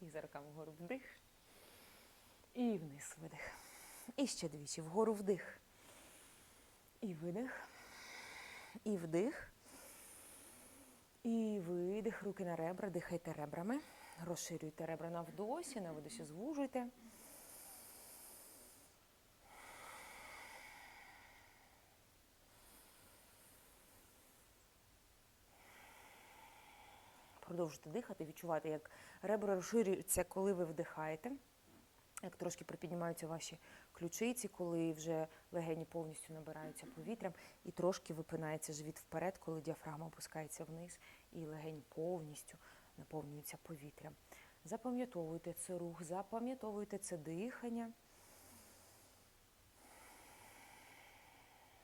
І за руками вгору вдих. І вниз видих. І ще двічі. Вгору вдих. І видих. І вдих. І видих. Руки на ребра. Дихайте ребрами. Розширюйте ребра на вдосі, на видосі звужуйте. Продовжуйте дихати, відчувати, як ребра розширюються, коли ви вдихаєте, як трошки припіднімаються ваші ключиці, коли вже легені повністю набираються повітрям, і трошки випинається живіт вперед, коли діафрагма опускається вниз, і легені повністю наповнюються повітрям. Запам'ятовуйте це рух, запам'ятовуйте це дихання.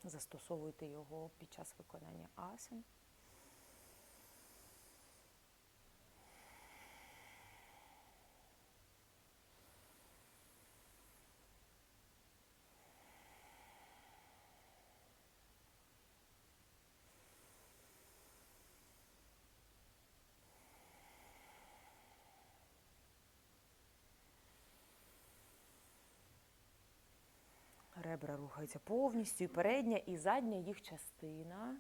Застосовуйте його під час виконання асан. Ребра рухаються повністю, і передня, і задня їх частина.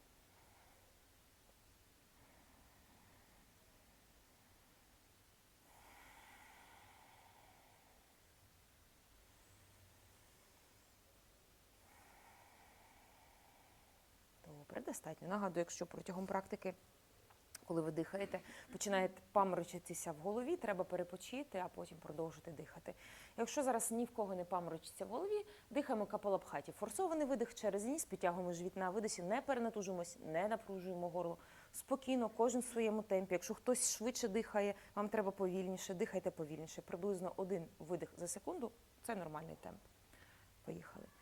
Добре, достатньо. Нагадую, якщо протягом практики, коли ви дихаєте, починає паморочитися в голові, треба перепочити, а потім продовжити дихати. Якщо зараз ні в кого не паморочиться в голові, дихаємо капалабхаті. Форсований видих через ніс, підтягуємо живіт на видосі, не перенатужимось, не напружуємо горло. Спокійно, кожен в своєму темпі. Якщо хтось швидше дихає, вам треба повільніше, дихайте повільніше. Приблизно один видих за секунду це нормальний темп. Поїхали.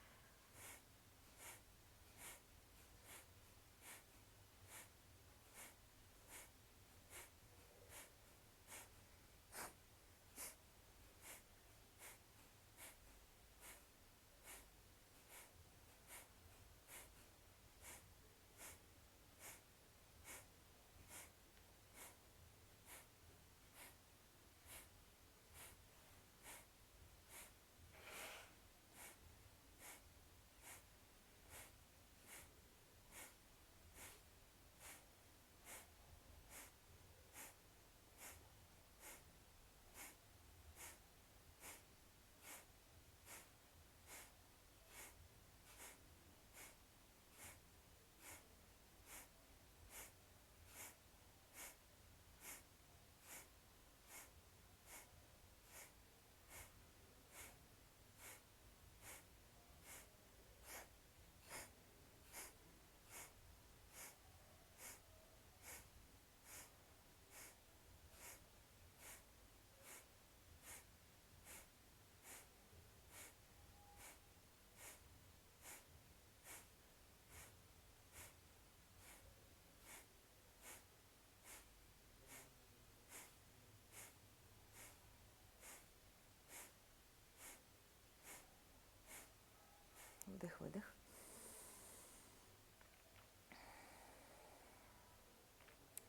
Вдих, видих.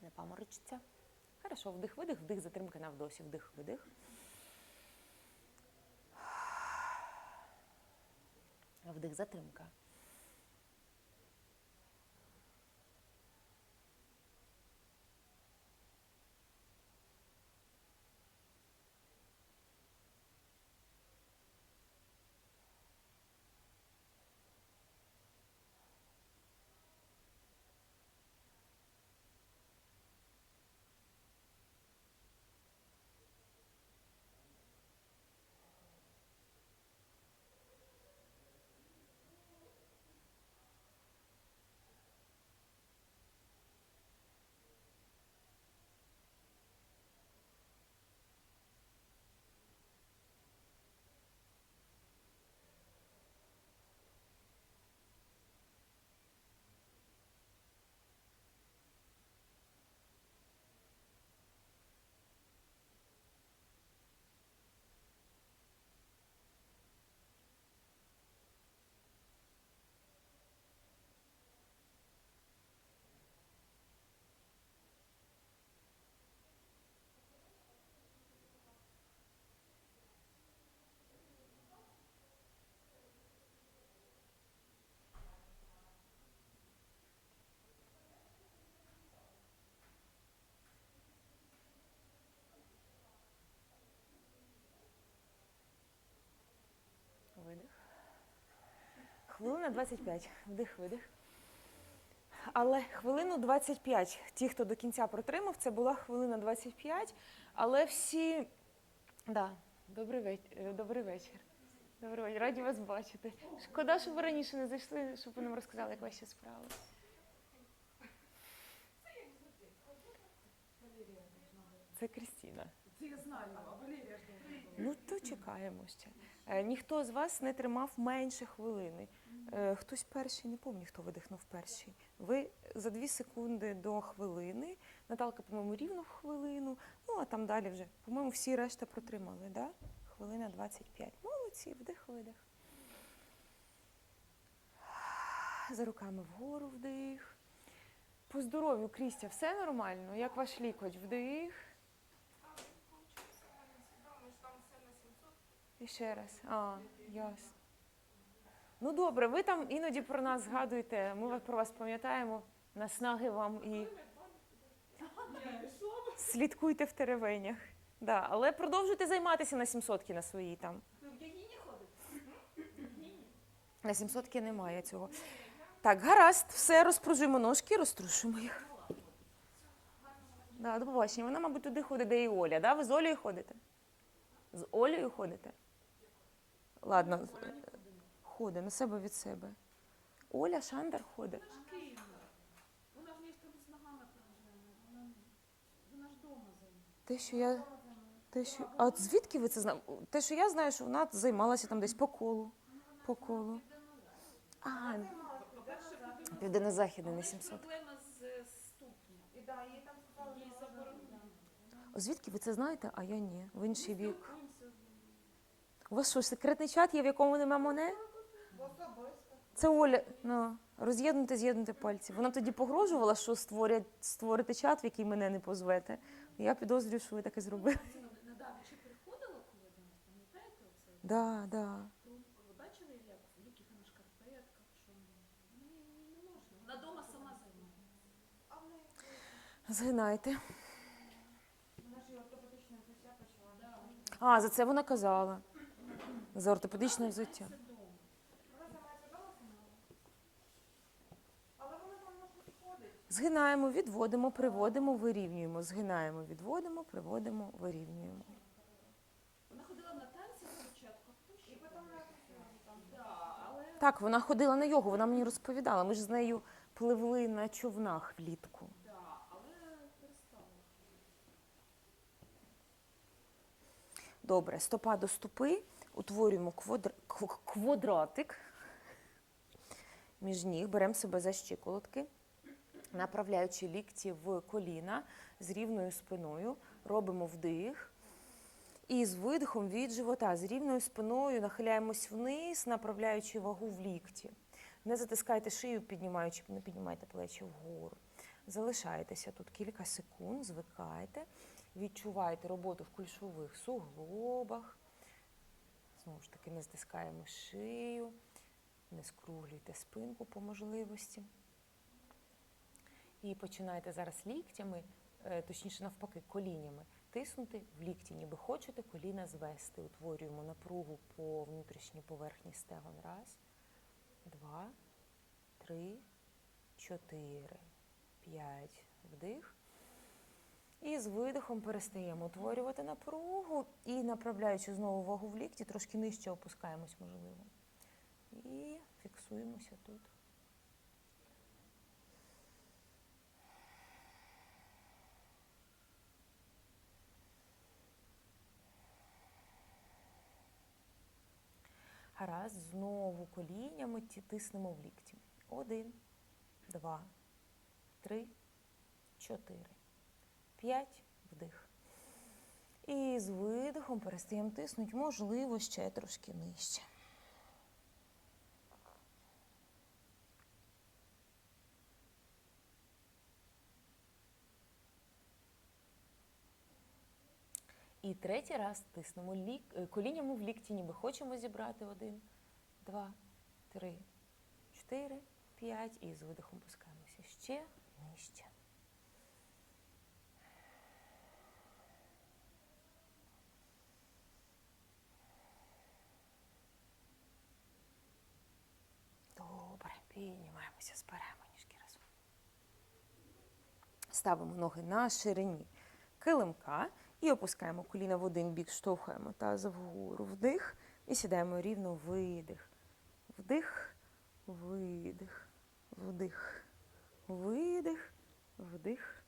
Не паморочиться. Хорошо, вдих, видих, вдих, затримка на вдосі, вдих, видих. Вдих, затримка. Хвилина 25. Вдих, видих. Але хвилину 25. Ті, хто до кінця протримав, це була хвилина 25. Але всі. Да. Добрий вечір. Добрий вечір. Добрий вечір. Раді вас бачити. Шкода, що ви раніше не зайшли, щоб ви нам розказали, як ваші справи. Це Крістіна. Це я знаю, а Валерія ж. Ну, то чекаємо ще. Е, ніхто з вас не тримав менше хвилини. Е, хтось перший, не пам'ятаю, хто видихнув перший. Ви за дві секунди до хвилини. Наталка, по-моєму, рівно в хвилину. Ну, а там далі вже, по-моєму, всі решта протримали, да? Хвилина 25. Молодці, вдих, видих. За руками вгору вдих. По здоров'ю, Крістя, все нормально? Як ваш лікоть? Вдих. І ще раз. А, ясно. Ну добре, ви там іноді про нас згадуєте, ми про вас пам'ятаємо. Наснаги вам і слідкуйте в теревенях. Да, але продовжуйте займатися на 700 на своїй там. Ходите? На 700 немає цього. Так, гаразд, все, розпружуємо ножки, розтрушуємо їх. Да, до побачення. Вона, мабуть, туди ходить, де і Оля. Да? Ви з Олею ходите? З Олею ходите? Ладно, ходить на себе від себе. Оля Шандер ходить. Вона ж Київ. Вона ж не там з ногами проблеми. Вона, ж вдома займається. Те, що я. Те, що... А от звідки ви це знаєте? Те, що я знаю, що вона займалася там десь по колу. По колу. А, південно-західний, не 700. Проблема з е, ступнем. І да, їй там сказали, їй заборонено. Звідки ви це знаєте, а я ні. В інший вік. У вас що, секретний чат є, в якому нема мене? Це Оля. Ну, роз'єднуйте, з'єднуйте пальці. Вона тоді погрожувала, що створять, створите чат, в який мене не позвете. Я підозрюю, що ви таке зробили. Недавно чи приходила коли до нас, пам'ятаєте? Да, да. Ви бачили, як в яких вона шкарпетках, що не можна. Вона вдома сама займається. Згинайте. Вона ж і ортопедичне взуття почала. А, за це вона казала. За ортопедичне взуття. Це вдома. Згинаємо, відводимо, приводимо, вирівнюємо. Згинаємо, відводимо, приводимо, вирівнюємо. Вона ходила на танці спочатку. І потім там. Да, але Так, вона ходила на йогу, вона мені розповідала. Ми ж з нею пливли на човнах влітку. Да, але перестала. Добре, стопа до стопи, утворюємо квадр... квадратик між ніг, беремо себе за щиколотки, направляючи лікті в коліна з рівною спиною, робимо вдих. І з видихом від живота з рівною спиною нахиляємось вниз, направляючи вагу в лікті. Не затискайте шию, піднімаючи, не піднімайте плечі вгору. Залишайтеся тут кілька секунд, звикайте, відчувайте роботу в кульшових суглобах. Знову ж таки, не стискаємо шию, не скруглюйте спинку по можливості. І починайте зараз ліктями, е, точніше навпаки, колінями, тиснути в лікті, ніби хочете коліна звести. Утворюємо напругу по внутрішній поверхні стегон. Раз, два, три, чотири, п'ять. Вдих. І з видихом перестаємо утворювати напругу і направляючи знову вагу в лікті, трошки нижче опускаємось, можливо. І фіксуємося тут. Гаразд, знову коліннями тиснемо в лікті. Один, два, три, чотири, п'ять. Вдих. І з видихом перестаємо тиснути, можливо, ще трошки нижче. І третій раз тиснемо лік... е, колінями в лікті, ніби хочемо зібрати один, два, три, чотири, п'ять. І з видихом пускаємося ще нижче. Добре, Піднімаємося, зберемо ніжки разом. Ставимо ноги на ширині килимка і опускаємо коліна в один бік, штовхаємо таз вгору, вдих. І сідаємо рівно, видих. Вдих, видих, вдих, видих, вдих,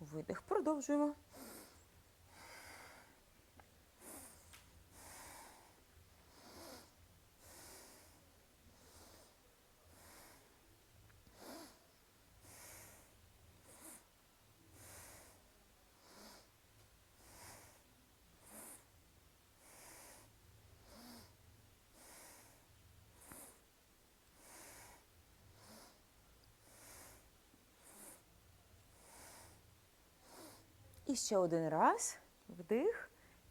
видих. Продовжуємо. І ще один раз. Вдих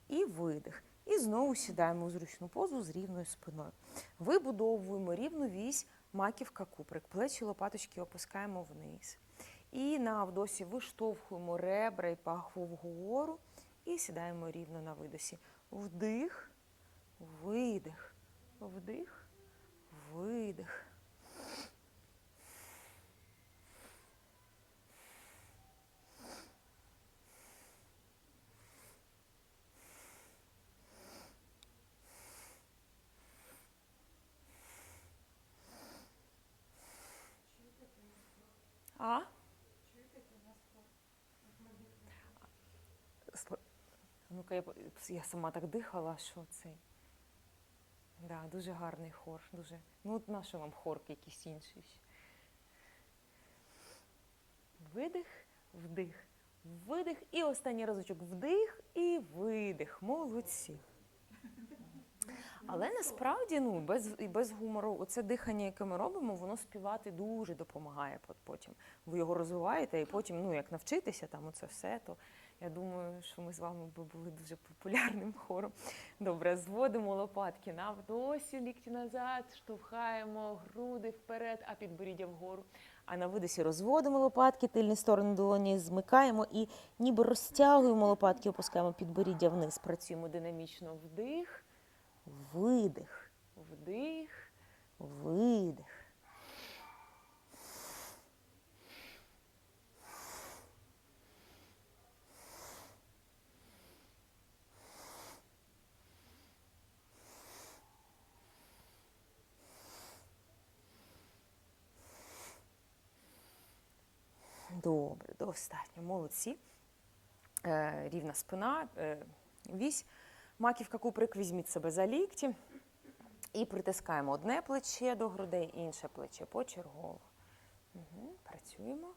і видих. І знову сідаємо у зручну позу з рівною спиною. Вибудовуємо рівну вісь маківка куприк. Плечі лопаточки опускаємо вниз. І на вдосі виштовхуємо ребра і пахву вгору. І сідаємо рівно на видосі. Вдих, видих, вдих, видих. А? Сло- Ну-ка, я, я сама так дихала, що цей. Да, дуже гарний хор. Дуже. Ну, от нащо вам хор якийсь інший? Видих, вдих, видих. І останній разочок вдих і видих. Молодці. Але насправді ну, без, без гумору, оце дихання, яке ми робимо, воно співати дуже допомагає потім. Ви його розвиваєте, і потім, ну як навчитися там оце все, то я думаю, що ми з вами би були дуже популярним хором. Добре, зводимо лопатки на вдосі, лікті назад, штовхаємо груди вперед, а підборіддя вгору. А на видосі розводимо лопатки, тильні сторони долоні змикаємо і ніби розтягуємо лопатки, опускаємо підборіддя вниз. Працюємо динамічно вдих, видих, вдих, видих. Добре, достатньо. Молодці. Е, рівна спина, е, вісь. Маківка куприк, візьміть себе за лікті. І притискаємо одне плече до грудей, інше плече почергово. Угу, працюємо.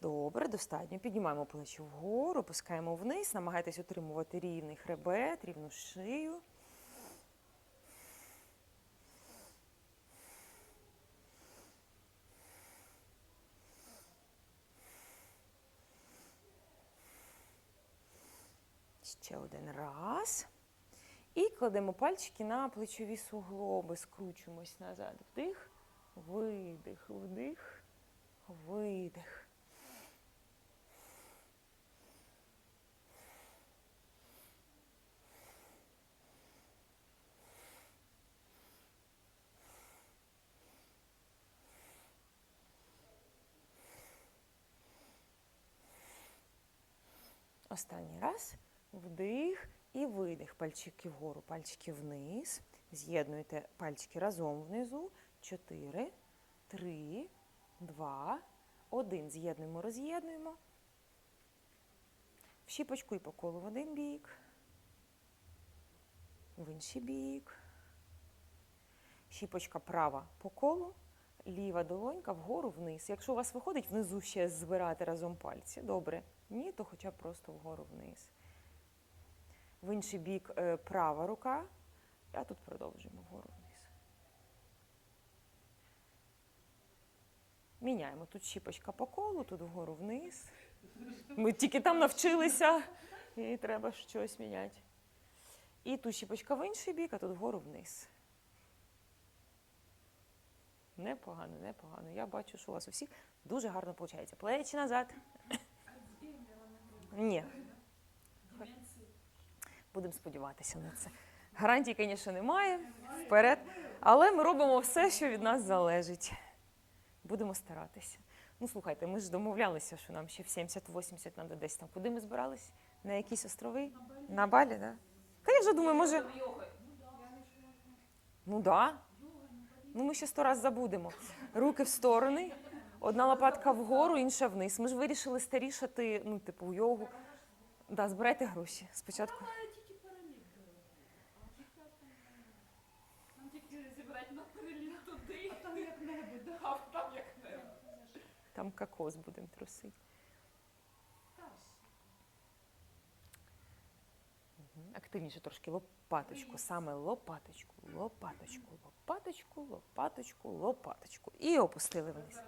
Добре, достатньо. Піднімаємо плечі вгору, опускаємо вниз, намагайтесь утримувати рівний хребет, рівну шию. Ще один раз. І кладемо пальчики на плечові суглоби, скручуємось назад. Вдих, видих, вдих, видих. Останній раз. Вдих і видих. Пальчики вгору, пальчики вниз. З'єднуйте пальчики разом внизу. Чотири, три, два, один. З'єднуємо, роз'єднуємо. В щіпочку і по колу в один бік. В інший бік. Щіпочка права по колу, ліва долонька вгору вниз. Якщо у вас виходить внизу ще збирати разом пальці, добре. Ні, то хоча б просто вгору вниз. В інший бік е, права рука, а тут продовжуємо вгору вниз. Міняємо. Тут щіпочка по колу, тут вгору вниз. Ми тільки там навчилися, і треба щось міняти. І тут щіпочка в інший бік, а тут вгору вниз. Непогано, непогано. Я бачу, що у вас у всіх дуже гарно виходить. Плечі назад. Ні. Будемо сподіватися на це. Гарантій, звісно, немає. Вперед. Але ми робимо все, що від нас залежить. Будемо старатися. Ну, слухайте, ми ж домовлялися, що нам ще в 70-80 треба десь там. Куди ми збирались? На якісь острови? На Балі, так? Да? Та я вже думаю, може. Ну так. Да. Ну, ми ще сто раз забудемо. Руки в сторони, одна лопатка вгору, інша вниз. Ми ж вирішили старішати, ну, типу, йогу. Да, збирайте гроші спочатку. там кокос будемо трусити. Активніше трошки лопаточку, саме лопаточку, лопаточку, лопаточку, лопаточку, лопаточку. І опустили вниз.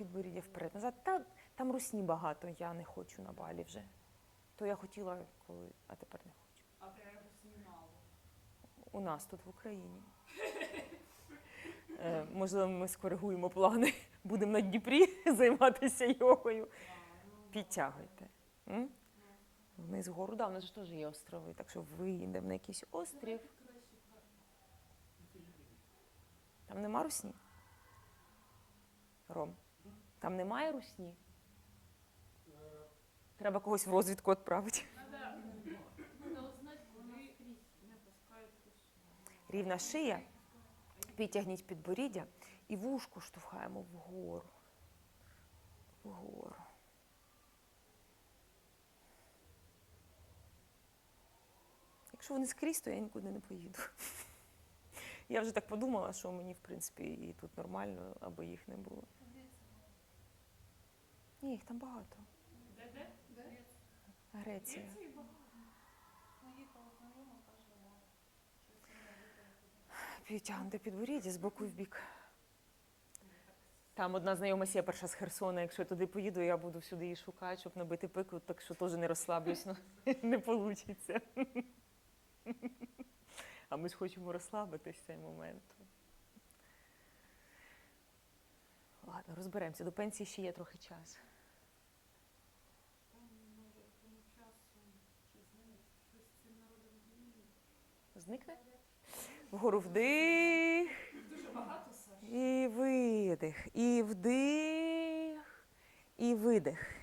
Підборіддя вперед, назад. Та там русні багато, я не хочу на балі вже. То я хотіла, коли, а тепер не хочу. А де русні мало? У нас тут в Україні. Е, можливо, ми скоригуємо плани. Будемо на Дніпрі займатися йогою. Підтягуйте. М? Вниз вгору, да, у нас ж теж є острови, так що виїдемо на якийсь острів. Там нема русні? Ром, там немає русні? Треба когось в розвідку відправити. Рівна шия, підтягніть підборіддя і вушку штовхаємо вгору. Вгору. Якщо вони скрізь, то я нікуди не поїду. Я вже так подумала, що мені, в принципі, і тут нормально, аби їх не було. Ні, їх там багато. Де-де? Де? Греція. Наїхала знайома, каже, «Ва, щось вона Підтягнути підборіддя з боку в бік. Там одна знайома сія перша з Херсона. Якщо я туди поїду, я буду сюди її шукати, щоб набити пику, так що теж не розслаблюсь. Ну, не вийде. А ми ж хочемо розслабитись в цей момент. Ладно, розберемося. До пенсії ще є трохи часу. Там, може, тому часу щось змінить, щось з цим народом змінить. Зникне? Вгору вдих. Дуже багато, Саш. І видих. І вдих. І видих.